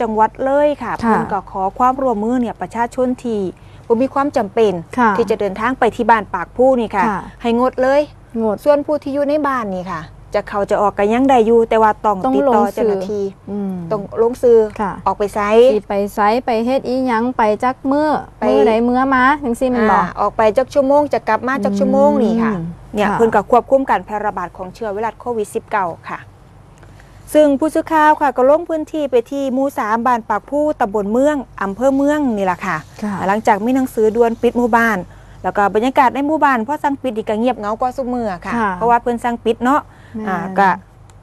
จังหวัดเลยค่ะค่ะเพิ่นก็ขอความร่วมมือเนี่ยประชาชนที่บ่มีความจำเป็นค่ะที่จะเดินทางไปที่บ้านปากผู้นี่ค่ะค่ะ ให้งดเลยงดส่วนผู้ที่อยู่ในบ้านนี่ค่ะ จะเขาจะออกกันยังได้อยู่ แต่ว่าต้องต้องติดต่อลงสื่อเจ้าหน้าที่อืมต้องลงซื้อค่ะออกไปไซสิไปไซส์ไปเฮ็ดอีหยังไปจักมือไปมือใดมือมาจังซี่แมันบอกอ่าออกไปจักชั่วโมงจะกลับมาจักชั่วโมงนี่ค่ะอืมเนี่ยค่ะเพิ่นก็ควบคุมการแพร่ระบาดของเชื้อไวรัสโควิด -19 ค่ะ ซึ่งผู้สื่อข่าวค่ะก็ลงพื้นที่ไปที่หมู่สามบ้านปากผู้ตำบลเมืองอำเภอเมืองนี่แหละค่ะค่ะหลังจากมีหนังสือด่วนปิดหมู่บ้าน แล้วก็บรรยากาศในหมู่บ้านพอสั่งปิดอีกก็เงียบเหงากว่าซุมือค่ะค่ะ เพราะว่าเพิ่นสั่งปิดเนาะแม่นอ่าก็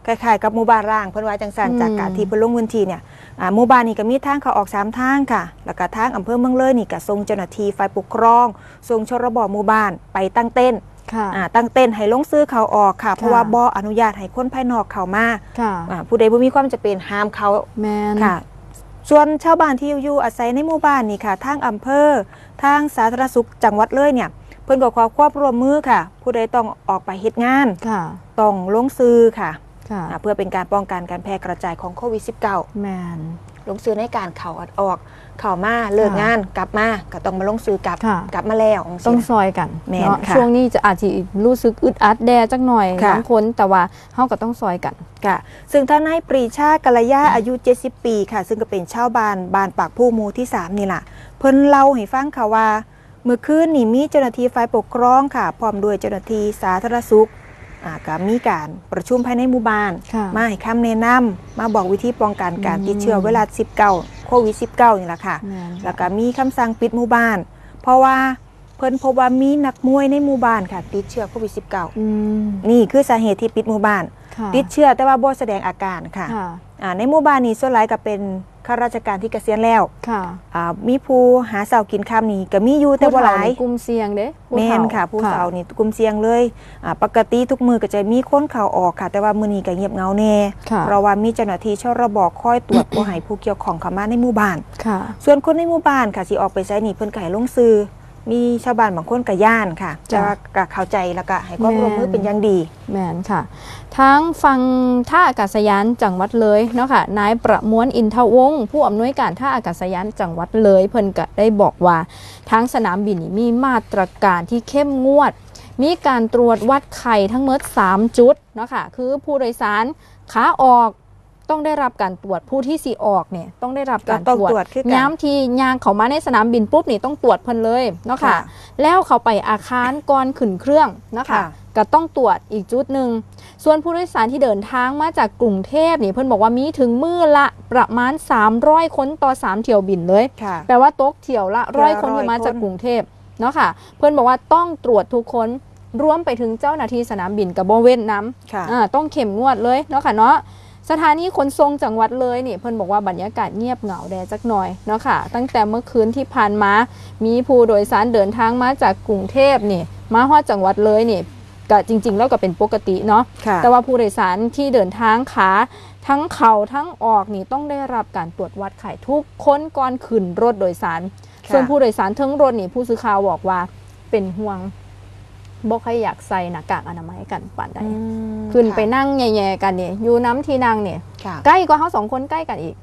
คล้ายๆกับหมู่บ้านร้างเพิ่นว่าจังซั่นอืมจากการที่เพิ่นลงพื้นที่เนี่ยอ่าหมู่บ้านนี่ก็มีทางเข้าออกสามทางค่ะ แล้วก็ทางอำเภอเมืองเลยนี่ก็ส่งเจ้าหน้าที่ฝ่ายปกครองส่งชรบหมู่บ้านไปตั้งเต้นค่ะอ่า ตั้งเต้นให้ลงซื้อเขาออกค่ะ เพราะค่ะว่าบ่อนุญาตให้คนภายนอกเข้ามาค่ะอ่าผู้ใดบ่มีความจำเป็นห้ามเขาแมนค่ะส่วนชาวบ้านที่อยู่อาศัยในหมู่บ้านนี่ค่ะทางอำเภอทางสาธารณสุขจังหวัดเลยเนี่ย เพิ่นก็ขอความร่วมมือค่ะ ผู้ใดต้องออกไปเฮ็ดงานค่ะต้องลงซื้อค่ะค่ะอ่าเพื่อเป็นการป้องกันการแพร่กระจายของโควิด -19 แมน ลงซื้อในการเข้าออก เข้ามาเลิกค่ะงานกลับมาก็ต้องมาลงซื้อกลับค่ะ กลับมาแล้วต้องสิซอยกันแม่นเนาะค่ะช่วงนี้จะอาจจะรู้สึกอึดอัดแดจักหน่อยค่ะ บางคนแต่ว่าเฮาก็ต้องซอยกัน ค่ะซึ่งท่านนายปรีชากัลยาอายุ 70 ปีค่ะ ซึ่งก็เป็นชาวบ้านบ้านปากผู้หมูที่ 3 นี่ล่ะ เพิ่นเล่าให้ฟังค่ะว่า เมื่อคืนนี่มีเจ้าหน้าที่ฝ่ายปกครองค่ะ พร้อมด้วยเจ้าหน้าที่สาธารณสุขอ่า ก็มีการประชุมภายในหมู่บ้านค่ะมาให้คำแนะนำมาบอกวิธีป้องกันการอืมติดเชื้อไวรัส19โควิด -19 นี่แหละค่ะแมนแล้วก็มีคำสั่งปิดหมู่บ้าน เพราะว่าเพิ่นพบว่ามีนักมวยในหมู่บ้านค่ะ ติดเชื้อโควิดอืม -19 นี่คือสาเหตุที่ปิดหมู่บ้านค่ะติดเชื้อแต่ว่าบ่แสดงอาการค่ะค่ะอ่าในหมู่บ้านนี้ส่วนหลายก็เป็น ข้าราชการที่เกษียณแล้วค่ะอ่ามีผู้หาเสากินค่ำนี่ก็มีอยู่แต่บ่หลายผู้เฒ่นี่กลุ่มเสี่ยงเด้ผู้แม่นฒ่ค่ะ ผู้สาวนี่กลุ่มเสี่ยงเลยอ่าปกติทุกมือก็จะมีคนเข้าออกค่ะ แต่ว่ามื้อนี้ก็เงียบเหงาแน่ค่ะเพราะว่ามีเจ้าหน้าที่ชรบคอยตรวจบ่ให้ผู้เกี่ยวข้องเข้ามาในหมู่บ้านค่ะ ส่วนคนในหมู่บ้านค่ะสิออกไปใช้นี่เพิ่นก็ให้ลงซื้อ มีชาวบ้านบางคนก็ย่านค่ะจ้ะจะก็เข้าใจแล้วก็ให้ความร่วมมือแม่นเป็นอย่างดีแมนค่ะ ทั้งฟังท่าอากาศยานจังหวัดเลยเนาะค่ะนายประมวลอินทวงศ์ผู้อำนวยการท่าอากาศยานจังหวัดเลย เพิ่นก็ได้บอกว่าทั้งสนามบินนี่มีมาตรการที่เข้มงวด มีการตรวจวัดไข่ทั้งหมด3 จุดเนาะค่ะคือผู้โดยสารขาออก ต้องได้รับการตรวจผู้ที่สีออกเนี่ยต้องได้รับการก็ต้องตรวจตรวจคือกันย้ำทียางเขามาในสนามบินปุ๊บนี่ต้องตรวจเพิ่นเลยเนาะค่ะค่ะแล้วเขาไปอาคารก่อนขึ้นเครื่องนะคะค่ะก็ต้องตรวจอีกจุดหนึ่ง ส่วนผู้โดยสารที่เดินทางมาจากกรุงเทพนี่เพิ่นบอกว่ามีถึงมือละประมาณ 300 คนต่อ 3 เที่ยวบินเลยค่ะแปลว่าตกเที่ยวละเที่ยวร้อยละคนที่มา100จากคนกรุงเทพเนาะค่ะ เพิ่นบอกว่าต้องตรวจทุกคนรวมไปถึงเจ้าหน้าที่สนามบินกับโบเว้นน้ำค่ะอ่าต้องเข้มงวดเลยเนาะค่ะเนาะ สถานีขนส่งจังหวัดเลยนี่เพิ่นบอกว่าบรรยากาศเงียบเหงาแดจักหน่อยเนาะค่ะ ตั้งแต่เมื่อคืนที่ผ่านมา มีผู้โดยสารเดินทางมาจากกรุงเทพนี่ มาฮอดจังหวัดเลยนี่ก็จริง ๆ แล้วก็เป็นปกติเนาะค่ะแต่ว่าผู้โดยสารที่เดินทางขาทั้งเข่าทั้งออกนี่ต้องได้รับการตรวจวัดไข้ทุกคนก่อนขึ้นรถโดยสารค่ะส่วนผู้โดยสารทั้งรถนี่ผู้สื่อข่าวบอกว่าเป็นห่วง บ่ค่อยอยากใส่หน้ากากอนามัยกันปานใดอืมขึ้นไปค่ะนั่งแย่ๆกันเนี่ยอยู่น้ำที่นั่งเนี่ยค่ะใกล้กว่าเขาสองคนใกล้กันอีก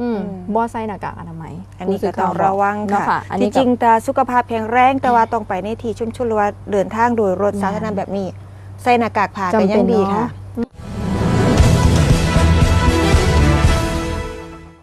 อืมอืมบ่ใส่หน้ากากอนามัย อันนี้ผู้ก็สื่ต้องข่าระวังเนาค่ะอันจนี้ก็ริงๆแต่สุขภาพแข็งแรงแต่ว่าต้องไปในที่ชุมชนหรือว่าเดินทางโดยรถแม่สาธารณะแบบนี้ ใส่หน้ากากผ้าจำก็เป็ยันงดีเนาะค่ะ